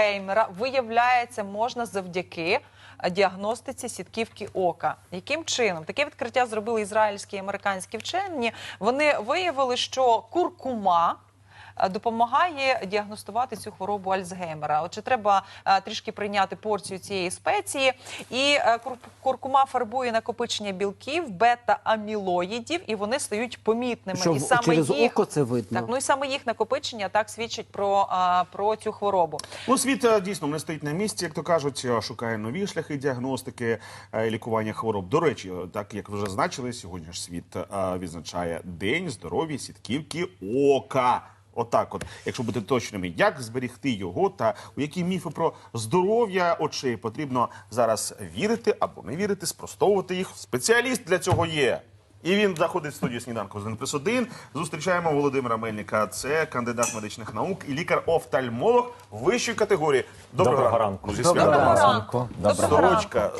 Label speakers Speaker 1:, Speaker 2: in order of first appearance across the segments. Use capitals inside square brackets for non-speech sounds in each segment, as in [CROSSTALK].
Speaker 1: Альцгеймера виявляється можна завдяки е, діагностиці сітківки ока. Яким чином таке відкриття зробили ізраїльські і американські вчені? Вони виявили, що куркума. Е, Допомагає діагностувати цю хворобу Альцгеймера. Отже, треба е, трішки прийняти порцію цієї спеції, і е, куркума фарбує накопичення білків, бета-амілоїдів, і вони стають помітними.
Speaker 2: Що
Speaker 1: і саме
Speaker 2: через
Speaker 1: їх
Speaker 2: око це видно?
Speaker 1: так, ну і саме їх накопичення так свідчить про, про цю хворобу.
Speaker 3: Ну, світ дійсно не стоїть на місці, як то кажуть, шукає нові шляхи діагностики і лікування хвороб. До речі, так як вже значили, сьогодні ж світ відзначає День здоров'я сітківки ока. Отак, от, якщо бути точними, як зберегти його та у які міфи про здоров'я очей потрібно зараз вірити або не вірити, спростовувати їх. Спеціаліст для цього є. І він заходить в студію сніданку з 1 плюс 1. Зустрічаємо Володимира Мельника. Це кандидат медичних наук і лікар-офтальмолог вищої категорії. Доброго,
Speaker 4: Доброго
Speaker 3: ранку.
Speaker 4: ранку.
Speaker 3: Ну, зі
Speaker 2: Доброго
Speaker 3: вас.
Speaker 1: ранку.
Speaker 4: Доброго
Speaker 3: Сорочка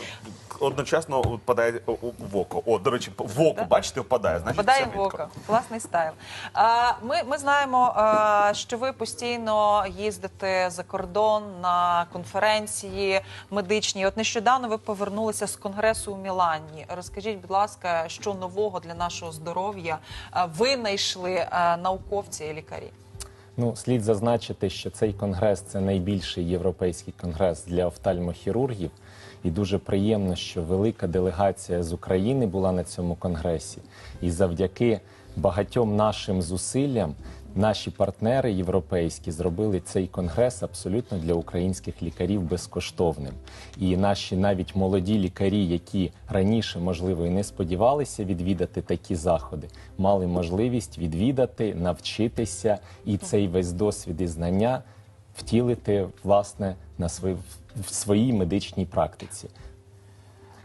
Speaker 3: одночасно впадає в око. О, до речі, в око, бачите, впадає. Значить,
Speaker 1: Впадає
Speaker 3: все
Speaker 1: в око. Класний стайл. А, ми, ми знаємо, а, що ви постійно їздите за кордон на конференції медичні. От нещодавно ви повернулися з конгресу у Мілані. Розкажіть, будь ласка, що нового для нашого здоров'я а, винайшли а, науковці і лікарі?
Speaker 4: Ну, слід зазначити, що цей конгрес це найбільший європейський конгрес для офтальмохірургів. І дуже приємно, що велика делегація з України була на цьому конгресі. І завдяки багатьом нашим зусиллям наші партнери європейські зробили цей конгрес абсолютно для українських лікарів безкоштовним. І наші навіть молоді лікарі, які раніше, можливо, і не сподівалися відвідати такі заходи, мали можливість відвідати, навчитися і цей весь досвід і знання втілити власне на свої, в своїй медичній практиці.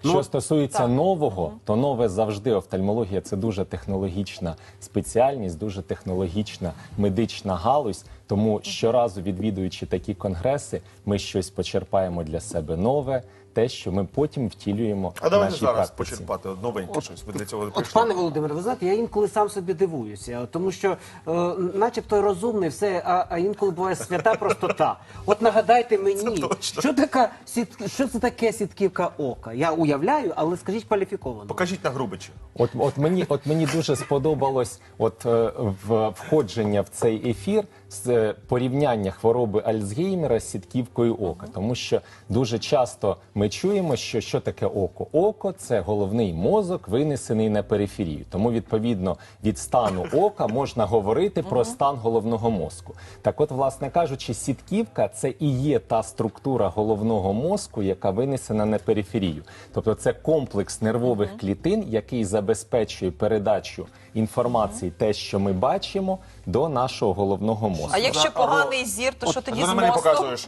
Speaker 4: Що стосується
Speaker 1: так.
Speaker 4: нового, то нове завжди офтальмологія це дуже технологічна спеціальність, дуже технологічна медична галузь. Тому щоразу відвідуючи такі конгреси, ми щось почерпаємо для себе нове, те, що ми потім втілюємо
Speaker 3: А давайте зараз
Speaker 4: практиці.
Speaker 3: почерпати новеньке щось. Ви для цього
Speaker 2: От, пане Володимире, ви знаєте, я інколи сам собі дивуюся, тому що, е, начебто, розумний все, а, а інколи буває свята простота. От нагадайте мені,
Speaker 3: точно.
Speaker 2: що така сіт, що це таке сітківка ока? Я уявляю, але скажіть кваліфіковано.
Speaker 3: Покажіть на грубичі.
Speaker 4: От, от мені, от мені дуже сподобалось от е, в входження в цей ефір з е, порівняння хвороби Альцгеймера з сітківкою ока, тому що дуже часто ми чуємо, що що таке око. Око це головний мозок, винесений на периферію. Тому відповідно від стану ока можна говорити про стан головного мозку. Так, от, власне кажучи, сітківка це і є та структура головного мозку, яка винесена на периферію. Тобто це комплекс нервових клітин, який забезпечує передачу інформації, те, що ми бачимо, до нашого головного мозку.
Speaker 1: А якщо поганий зір, то що тоді з мозком?
Speaker 3: показуєш.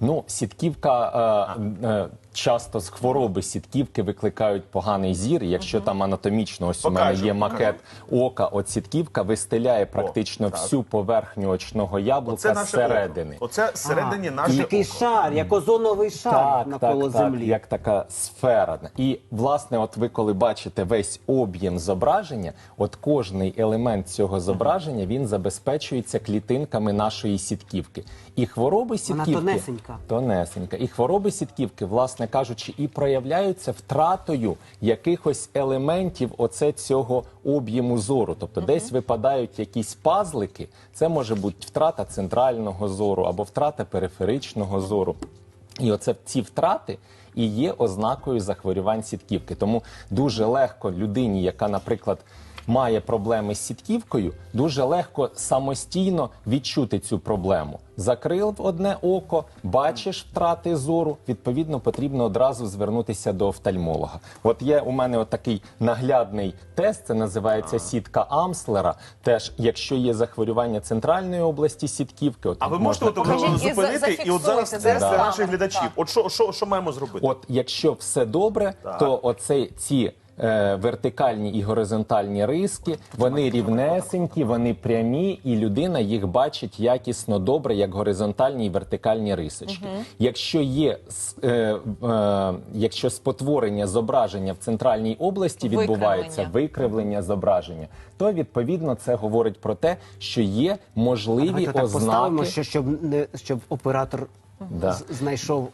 Speaker 4: Ну, сітківка е, е, часто з хвороби сітківки викликають поганий зір. Якщо там анатомічно, ось у мене
Speaker 3: Покажу,
Speaker 4: є макет ока, от сітківка вистеляє практично
Speaker 3: так.
Speaker 4: всю поверхню очного яблука
Speaker 3: наше
Speaker 4: зсередини.
Speaker 3: око. Оце всередині
Speaker 2: І
Speaker 3: наше
Speaker 2: який
Speaker 3: око.
Speaker 2: шар, як озоновий шар
Speaker 4: Так,
Speaker 2: навколо
Speaker 4: так,
Speaker 2: землі.
Speaker 4: так, як така сфера. І власне, от ви коли бачите весь об'єм зображення, от кожний елемент цього зображення він забезпечується клітинками нашої сітківки. І хвороби
Speaker 2: Вона
Speaker 4: сітківки
Speaker 2: тонесенька.
Speaker 4: тонесенька. І хвороби сітківки, власне кажучи, і проявляються втратою якихось елементів оце цього об'єму зору. Тобто десь випадають якісь пазлики. Це може бути втрата центрального зору або втрата периферичного зору. І оце ці втрати і є ознакою захворювань сітківки. Тому дуже легко людині, яка, наприклад, має проблеми з сітківкою, дуже легко самостійно відчути цю проблему. Закрив одне око, бачиш втрати зору. Відповідно, потрібно одразу звернутися до офтальмолога. От є у мене от такий наглядний тест. Це називається сітка Амслера. Теж, якщо є захворювання центральної області сітківки, от
Speaker 3: А ви
Speaker 4: можна
Speaker 3: можете от,
Speaker 1: Покажіть і
Speaker 3: зупинити і от зараз
Speaker 1: зафіксуйте
Speaker 3: це
Speaker 1: зараз
Speaker 3: для наших глядачів.
Speaker 1: так.
Speaker 3: От що, що, що маємо зробити?
Speaker 4: От якщо все добре, то оце ці. Е, Вертикальні і горизонтальні риски, вони рівнесенькі, вони прямі, і людина їх бачить якісно добре, як горизонтальні і вертикальні рисочки. Якщо є е, е, якщо спотворення зображення в центральній області відбувається,
Speaker 1: Викривлення.
Speaker 4: викривлення зображення, то відповідно це говорить про те, що є можливі
Speaker 2: Давайте так
Speaker 4: ознаки.
Speaker 2: поставимо, що, щоб, не, щоб оператор
Speaker 4: Да.
Speaker 2: знайшов.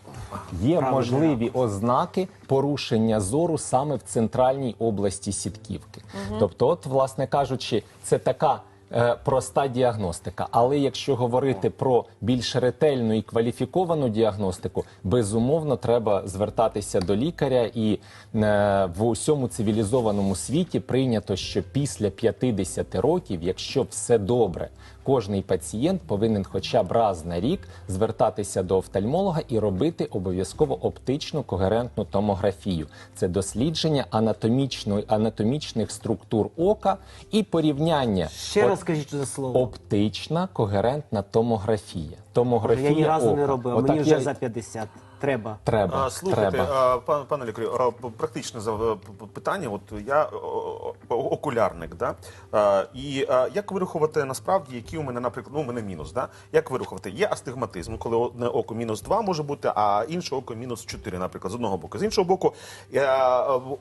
Speaker 4: Є
Speaker 2: Правильно.
Speaker 4: можливі ознаки порушення зору саме в центральній області сітківки. Тобто, от, власне кажучи, це така. е, Проста діагностика, але якщо говорити про більш ретельну і кваліфіковану діагностику, безумовно треба звертатися до лікаря, і е, в усьому цивілізованому світі прийнято, що після 50 років, якщо все добре, кожний пацієнт повинен хоча б раз на рік звертатися до офтальмолога і робити обов'язково оптичну когерентну томографію. Це дослідження анатомічної анатомічних структур ока і порівняння.
Speaker 2: Ще
Speaker 4: От
Speaker 2: раз скажіть це слово.
Speaker 4: Оптична когерентна томографія. Томографія
Speaker 2: Я ні разу
Speaker 4: ока.
Speaker 2: не робив,
Speaker 4: Отак
Speaker 2: мені вже
Speaker 4: я-
Speaker 2: за 50. Треба.
Speaker 4: треба.
Speaker 3: А, слухайте,
Speaker 4: треба.
Speaker 3: а, пан, пане лікарю, практичне за- питання. От я окулярник, да? А, і а, як вирахувати насправді, які у мене, наприклад, ну, у мене мінус, да? Як вирахувати? Є астигматизм, коли одне око мінус 2 може бути, а інше око мінус 4, наприклад, з одного боку. З іншого боку, е,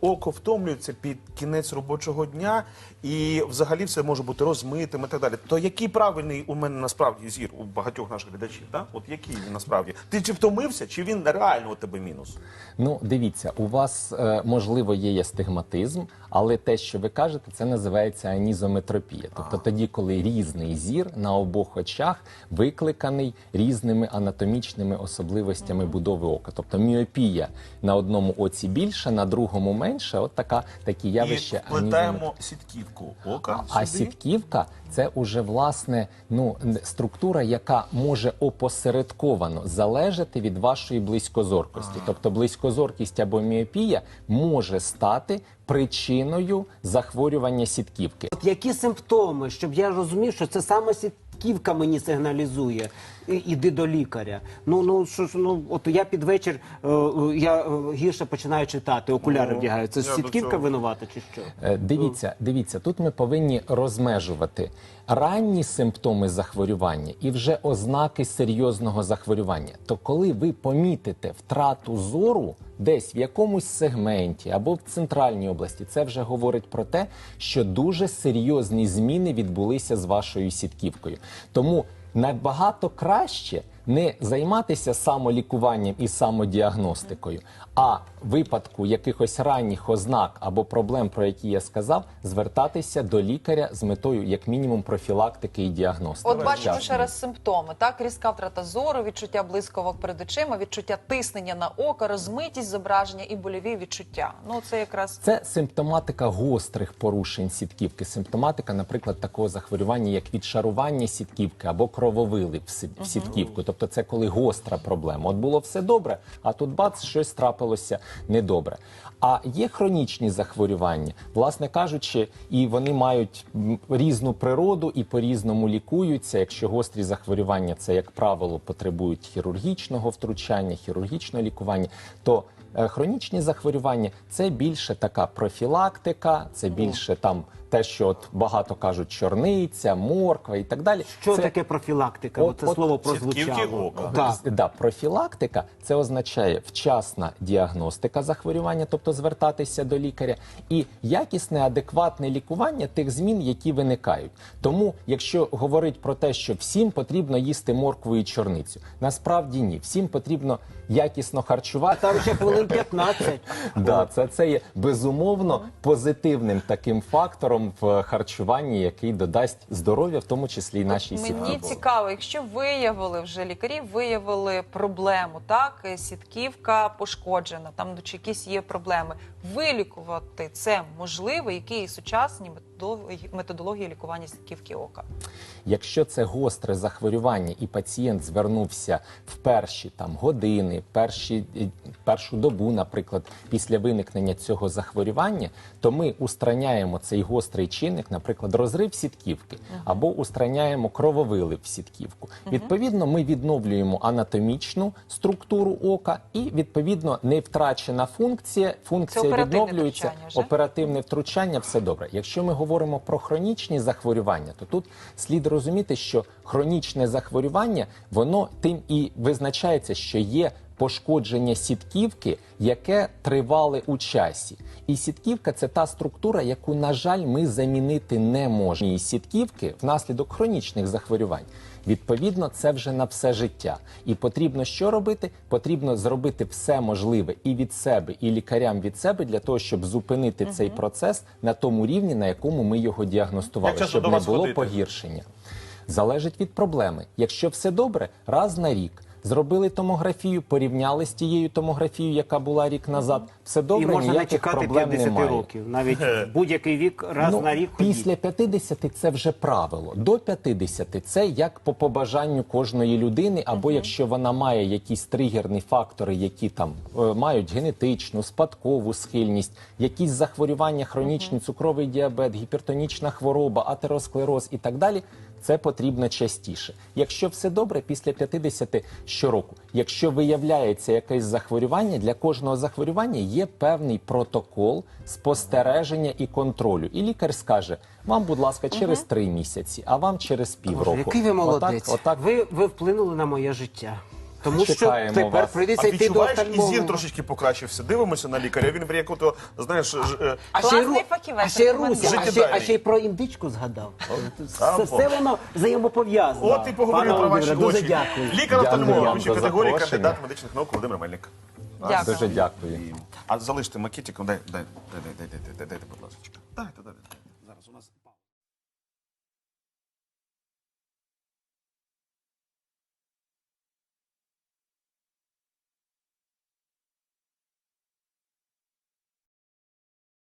Speaker 3: око втомлюється під кінець робочого дня, і взагалі все може бути розмитим і так далі. То який правильний у мене насправді зір у багатьох наших глядачів? Да? От який він насправді? Ти чи втомився, чи він реально у тебе мінус?
Speaker 4: Ну, дивіться, у вас е, можливо є астигматизм, але те, що ви кажете, це називається анізометропія. Тобто тоді, коли різний зір на обох очах викликаний різними анатомічними особливостями будови ока. Тобто міопія на одному оці більше, на другому менше. От така такі явища.
Speaker 3: І вплетаємо сітківку ока
Speaker 4: А
Speaker 3: сюди.
Speaker 4: сітківка це уже власне ну структура, яка може опосередковано залежати від вашої близькозоркості. Тобто близькозоркість або міопія може стати причиною захворювання сітківки.
Speaker 2: От які симптоми, щоб я розумів, що це саме сітківка мені сигналізує. Іди до лікаря. Ну ну що ж, ну от я під вечір е, е, я е, гірше починаю читати, окуляри
Speaker 3: Ну,
Speaker 2: вдягаю. Це
Speaker 3: я до
Speaker 2: сітківка
Speaker 3: цього.
Speaker 2: винувата чи що?
Speaker 4: Е, Дивіться, дивіться, тут ми повинні розмежувати ранні симптоми захворювання і вже ознаки серйозного захворювання. То коли ви помітите втрату зору десь в якомусь сегменті або в центральній області, це вже говорить про те, що дуже серйозні зміни відбулися з вашою сітківкою. Тому набагато краще не займатися самолікуванням і самодіагностикою, а випадку якихось ранніх ознак або проблем, про які я сказав, звертатися до лікаря з метою, як мінімум, профілактики і діагностики.
Speaker 1: От бачимо ще раз симптоми: так, різка втрата зору, відчуття блисковок перед очима, відчуття тиснення на око, розмитість зображення і больові відчуття. Ну це якраз
Speaker 4: Це симптоматика гострих порушень сітківки. Симптоматика, наприклад, такого захворювання, як відшарування сітківки або крововилив в сі- в сітківку. Тобто, це коли гостра проблема. От було все добре, а тут бац, щось трапилося недобре. А є хронічні захворювання, власне кажучи, і вони мають різну природу і по-різному лікуються. Якщо гострі захворювання, це як правило потребують хірургічного втручання, хірургічного лікування, то Хронічні захворювання це більше така профілактика, це більше там те, що от багато кажуть, чорниця, морква і так далі.
Speaker 2: Що
Speaker 4: це,
Speaker 2: таке профілактика?
Speaker 4: От-
Speaker 2: це
Speaker 4: от
Speaker 2: слово прозвучало. Так.
Speaker 4: Да, профілактика це означає вчасна діагностика захворювання, тобто звертатися до лікаря, і якісне, адекватне лікування тих змін, які виникають. Тому, якщо говорить про те, що всім потрібно їсти моркву і чорницю, насправді ні, всім потрібно якісно харчувати.
Speaker 2: Там ще хвилин 15. [LAUGHS]
Speaker 4: Да, це, це є безумовно позитивним таким фактором в харчуванні, який додасть здоров'я, в тому числі і нашій
Speaker 1: Мені цікаво, якщо виявили вже лікарі, виявили проблему, так е, сітківка пошкоджена, там ну, чи якісь є проблеми. Вилікувати це можливо, які сучасні методології, методології лікування сітківки ока.
Speaker 4: Якщо це гостре захворювання, і пацієнт звернувся в перші там години, перші е, першу добу, наприклад, після виникнення цього захворювання, то ми устраняємо цей гострий чинник, наприклад, розрив сітківки, або устраняємо крововилив в сітківку. Відповідно, ми відновлюємо анатомічну структуру ока, і відповідно не втрачена функція. Функція відновлюється
Speaker 1: втручання
Speaker 4: оперативне втручання, все добре. Якщо ми говоримо про хронічні захворювання, то тут слід розуміти, що хронічне захворювання воно тим і визначається, що є пошкодження сітківки, яке тривале у часі. І сітківка це та структура, яку, на жаль, ми замінити не можемо. І сітківки внаслідок хронічних захворювань Відповідно, це вже на все життя. І потрібно що робити? Потрібно зробити все можливе і від себе, і лікарям від себе для того, щоб зупинити цей процес на тому рівні, на якому ми його діагностували,
Speaker 3: Як
Speaker 4: щоб не було
Speaker 3: ходити?
Speaker 4: погіршення. Залежить від проблеми. Якщо все добре, раз на рік. Зробили томографію, порівняли з тією томографією, яка була рік назад. Все добре,
Speaker 2: і можна не
Speaker 4: ніяких
Speaker 2: чекати
Speaker 4: проблем
Speaker 2: 50
Speaker 4: немає.
Speaker 2: років. Навіть будь-який вік раз
Speaker 4: Ну,
Speaker 2: на рік ходіть.
Speaker 4: після 50 це вже правило. До 50 це як по побажанню кожної людини, або якщо вона має якісь тригерні фактори, які там е, мають генетичну, спадкову схильність, якісь захворювання, хронічні, цукровий діабет, гіпертонічна хвороба, атеросклероз і так далі. Це потрібно частіше. Якщо все добре, після 50 щороку. Якщо виявляється якесь захворювання, для кожного захворювання є певний протокол спостереження і контролю. І лікар скаже: вам, будь ласка, через три місяці, а вам через півроку.
Speaker 2: Боже, який ви молодець.
Speaker 4: Отак, отак
Speaker 2: Ви, ви вплинули на моє життя. Тому
Speaker 4: Чекаємо
Speaker 2: що тепер
Speaker 4: вас.
Speaker 3: А
Speaker 2: прийдеться йти до
Speaker 3: відчуваєш, і
Speaker 2: офтальмолога.
Speaker 3: трошечки покращився. Дивимося на лікаря. Він як ото, знаєш, ж, е,
Speaker 2: А ще й
Speaker 1: Класний
Speaker 2: Ру-
Speaker 1: фахівець,
Speaker 2: а ще й. Руся, а ще, а ще й про індичку згадав. Все, воно взаємопов'язано.
Speaker 3: От і поговорив
Speaker 2: Пане
Speaker 3: про ваші
Speaker 2: Володимире,
Speaker 3: очі.
Speaker 2: Дякую.
Speaker 3: Лікар
Speaker 4: Дякую
Speaker 3: вищої
Speaker 4: вам за
Speaker 3: категорії,
Speaker 4: запрошення.
Speaker 3: кандидат медичних наук Володимир Мельник.
Speaker 1: Дякую.
Speaker 4: Дуже дякую.
Speaker 3: А залиште макетик, дай, дай, дай, дай, дай, дай, дай, дай, дай, будь ласка. Дайте, дайте.